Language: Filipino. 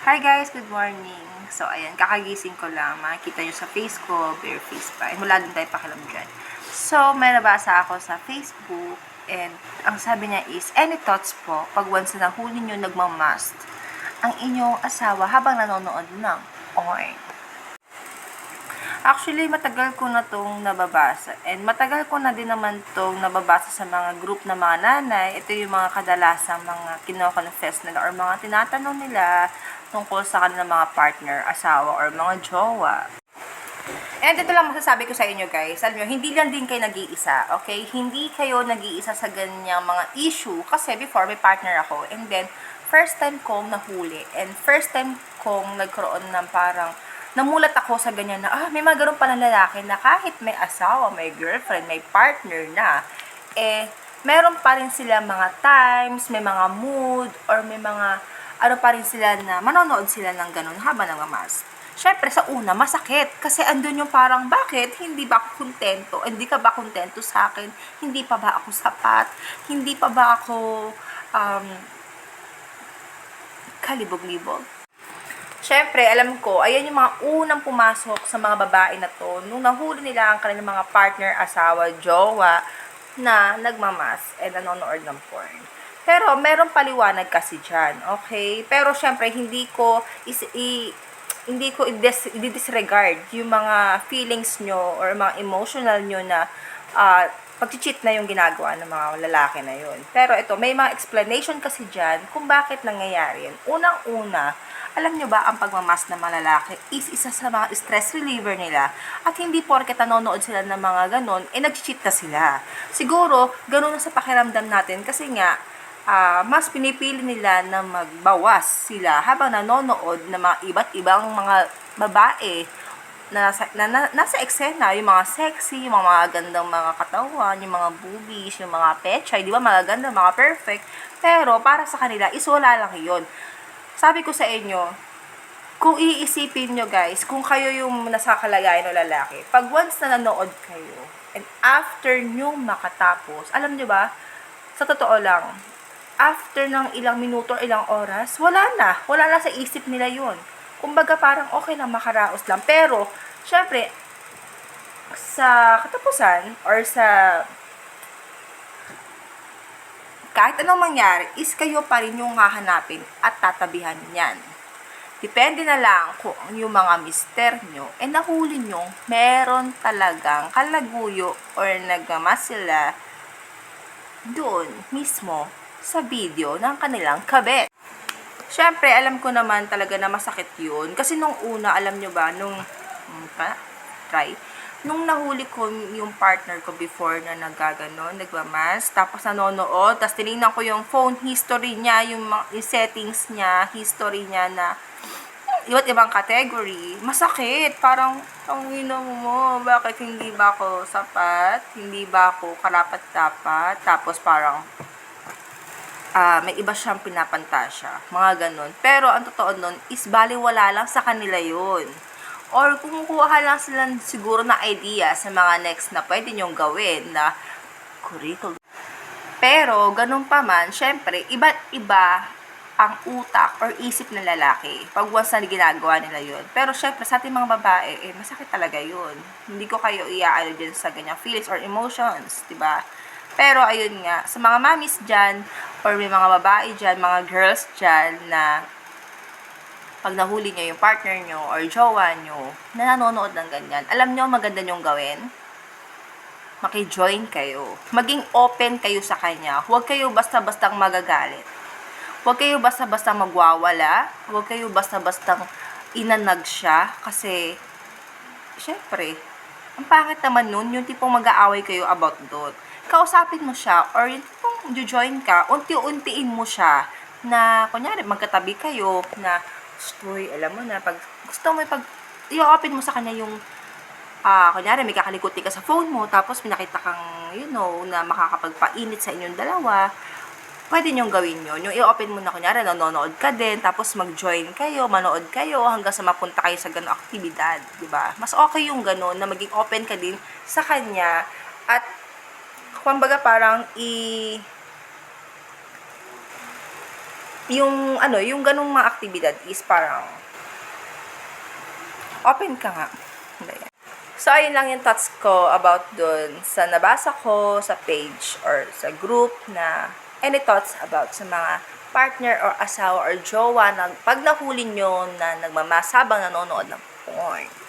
Hi guys, good morning. So ayan, kakagising ko lang. Makikita nyo sa face ko, bare face pa. And wala din tayo pakilam dyan. So, may nabasa ako sa Facebook and ang sabi niya is, any thoughts po pag once na nahuli nyo nagmamast ang inyong asawa habang nanonood ng porn? Actually, matagal ko na tong nababasa. And matagal ko na din naman tong nababasa sa mga group na mga nanay. Ito yung mga kadalasang mga kinoconfess nila or mga tinatanong nila tungkol sa kanilang mga partner, asawa, or mga jowa. And ito lang masasabi ko sa inyo guys. Alam nyo, hindi lang din kayo nag-iisa, okay? Hindi kayo nag-iisa sa ganyang mga issue. Kasi before, may partner ako. And then, first time kong nahuli. And first time kong nagkaroon ng parang namulat ako sa ganyan na, ah, may mga ganun palang lalaki na kahit may asawa, may girlfriend, may partner na, eh, meron pa rin sila mga times, may mga mood, or may mga, ano pa rin sila na, manonood sila ng ganun habang nangamas. Siyempre, sa una, masakit. Kasi andun yung parang, bakit? Hindi ba ako kontento? Hindi ka ba kontento sa akin? Hindi pa ba ako sapat? Hindi pa ba ako, um, kalibog-libog? Siyempre, alam ko, ayan yung mga unang pumasok sa mga babae na to, nung nahuli nila ang kanilang mga partner, asawa, jowa, na nagmamas and nanonood ng porn. Pero, meron paliwanag kasi dyan, okay? Pero, syempre, hindi ko is, i, hindi ko i-dis- i-disregard yung mga feelings nyo or mga emotional nyo na uh, pag-cheat na yung ginagawa ng mga lalaki na yun. Pero ito, may mga explanation kasi dyan kung bakit nangyayari yan. Unang-una, alam nyo ba, ang pagmamas ng mga lalaki is isa sa mga stress reliever nila. At hindi porket nanonood sila ng mga ganon, eh nag-cheat na sila. Siguro, ganon na sa pakiramdam natin kasi nga, ah, mas pinipili nila na magbawas sila habang nanonood ng mga iba't ibang mga babae na nasa, na, na, nasa eksena, yung mga sexy, yung mga gandang mga katawan, yung mga boobies, yung mga pechay, di ba, mga ganda, mga perfect. Pero, para sa kanila, is lang yun. Sabi ko sa inyo, kung iisipin nyo guys, kung kayo yung nasa kalagayan ng lalaki, pag once na nanood kayo, and after nyo makatapos, alam nyo ba, sa totoo lang, after ng ilang minuto or ilang oras, wala na. Wala na sa isip nila yun. Kumbaga parang okay lang makaraos lang. Pero, syempre, sa katapusan or sa kahit anong mangyari, is kayo pa rin yung hahanapin at tatabihan niyan. Depende na lang kung yung mga mister nyo, eh nahuli nyo, meron talagang kalaguyo or nagamas sila doon mismo sa video ng kanilang kabet. Siyempre, alam ko naman talaga na masakit yun. Kasi nung una, alam nyo ba, nung, hmm, pa, try, nung nahuli ko yung partner ko before na nagaganon, nagmamas, tapos nanonood, tapos tinignan ko yung phone history niya, yung, yung settings niya, history niya na iba't ibang category, masakit. Parang, ang ina mo, bakit hindi ba ako sapat? Hindi ba ako karapat-dapat? Tapos parang, ah may iba siyang pinapantasya. Mga ganun. Pero ang totoo nun is baliwala lang sa kanila yun. Or kumukuha lang sila siguro na idea sa mga next na pwede nyong gawin na curriculum. Pero, ganun pa man, syempre, iba't iba ang utak or isip ng lalaki pag once na ginagawa nila yun. Pero syempre, sa ating mga babae, eh, masakit talaga yun. Hindi ko kayo iaano dyan sa ganyang feelings or emotions, di ba? Pero ayun nga, sa mga mamis dyan, or may mga babae dyan, mga girls dyan na pag nahuli nyo yung partner nyo or jowa nyo na nanonood ng ganyan, alam nyo maganda nyong gawin? Maki-join kayo. Maging open kayo sa kanya. Huwag kayo basta-bastang magagalit. Huwag kayo basta-bastang magwawala. Huwag kayo basta-bastang inanag siya kasi syempre, ang pangit naman nun, yung tipong mag-aaway kayo about doon. Kausapin mo siya, or yung tipong join ka, unti-untiin mo siya, na, kunyari, magkatabi kayo, na, stoy, alam mo na, pag gusto mo, pag, i-open mo sa kanya yung, ah, kunyari, may kakalikuti ka sa phone mo, tapos pinakita kang, you know, na makakapagpainit sa inyong dalawa, pwede niyong gawin yun. Yung i-open mo na, kunyari, nanonood ka din, tapos mag-join kayo, manood kayo, hanggang sa mapunta kayo sa ganong aktibidad, di ba? Mas okay yung ganon, na maging open ka din sa kanya, kumbaga parang, i, yung ano, yung ganung mga aktibidad is parang open ka nga. So, ayun lang yung thoughts ko about dun sa nabasa ko sa page or sa group na any thoughts about sa mga partner or asawa or jowa na pag nahuli nyo na nagmamasabang nanonood ng porn.